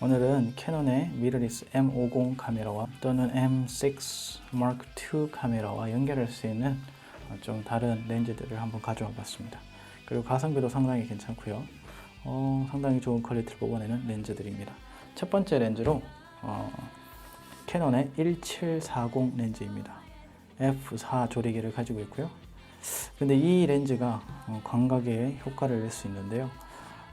오늘은 캐논의 미러리스 M50 카메라와 또는 M6 Mark II 카메라와 연결할 수 있는 어, 좀 다른 렌즈들을 한번 가져와 봤습니다. 그리고 가성비도 상당히 괜찮고요. 어, 상당히 좋은 퀄리티를 뽑아내는 렌즈들입니다. 첫 번째 렌즈로 어, 캐논의 1740 렌즈입니다. f4 조리개를 가지고 있고요. 근데 이 렌즈가 어, 광각에 효과를 낼 수 있는데요.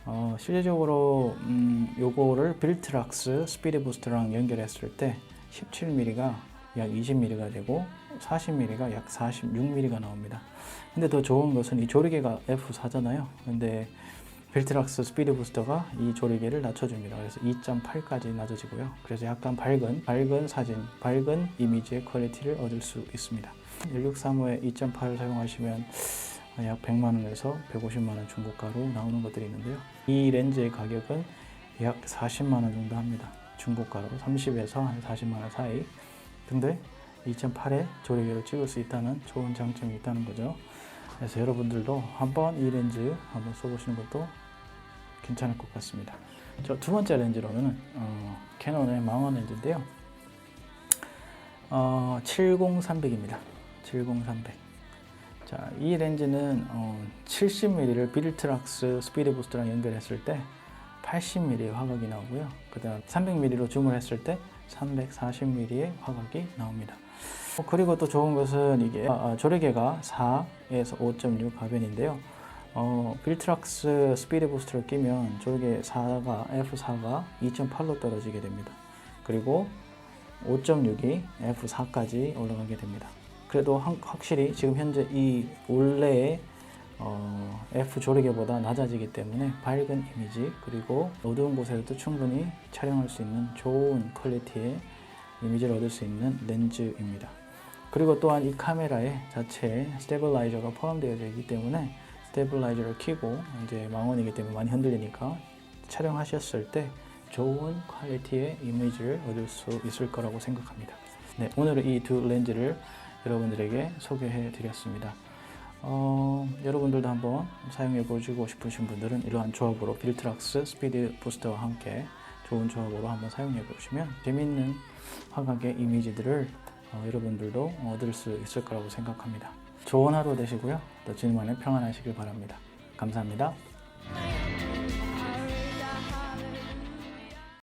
어, 실제적으로 음, 요거를 빌트락스 스피드 부스터랑 연결했을 때 17mm가 약 20mm가 되고 40mm가 약 46mm가 나옵니다. 근데 더 좋은 것은 이 조리개가 F4잖아요. 근데 빌트락스 스피드 부스터가 이 조리개를 낮춰줍니다. 그래서 2.8까지 낮아지고요. 그래서 약간 밝은 밝은 사진, 밝은 이미지의 퀄리티를 얻을 수 있습니다. 1635에 2.8을 사용하시면 약 100만 원에서 150만 원 중고가로 나오는 것들이 있는데요. 이 렌즈의 가격은 약 40만 원 정도 합니다. 중고가로 30에서 한 40만 원 사이. 근데 2.8에 조리개로 찍을 수 있다는 좋은 장점이 있다는 거죠. 그래서 여러분들도 한번 이 렌즈 한번 써보시는 것도 괜찮을 것 같습니다. 저 두 번째 렌즈로는 어, 캐논의 망원 렌즈인데요. 어, 70300입니다. 70300. 자, 이 렌즈는 어, 70mm를 빌트락스 스피드 부스트랑 연결했을 때 80mm의 화각이 나오고요. 그 다음 300mm로 줌을 했을 때 340mm의 화각이 나옵니다. 어, 그리고 또 좋은 것은 이게 아, 아, 조리개가 4에서 5.6 가변인데요. 어, 빌트락스 스피드 부스트를 끼면 조리개 4가 F4가 2.8로 떨어지게 됩니다. 그리고 5.6이 F4까지 올라가게 됩니다. 그래도 한- 확실히 지금 현재 이 원래의 어, F 조리개보다 낮아지기 때문에 밝은 이미지 그리고 어두운 곳에서도 충분히 촬영할 수 있는 좋은 퀄리티의 이미지를 얻을 수 있는 렌즈입니다. 그리고 또한 이 카메라에 자체에 스테빌라이저가 포함되어 있기 때문에 스테빌라이저를 켜고 이제 망원이기 때문에 많이 흔들리니까 촬영하셨을 때 좋은 퀄리티의 이미지를 얻을 수 있을 거라고 생각합니다. 네, 오늘은 이 두 렌즈를 여러분들에게 소개해 드렸습니다. 어, 여러분들도 한번 사용해 보시고 싶으신 분들은 이러한 조합으로 빌트락스 스피드 부스터와 함께 좋은 조합으로 한번 사용해 보시면 재밌는 화각의 이미지들을 어, 여러분들도 얻을 수 있을 거라고 생각합니다. 좋은 하루 되시고요. 또 주님만의 평안하시길 바랍니다. 감사합니다.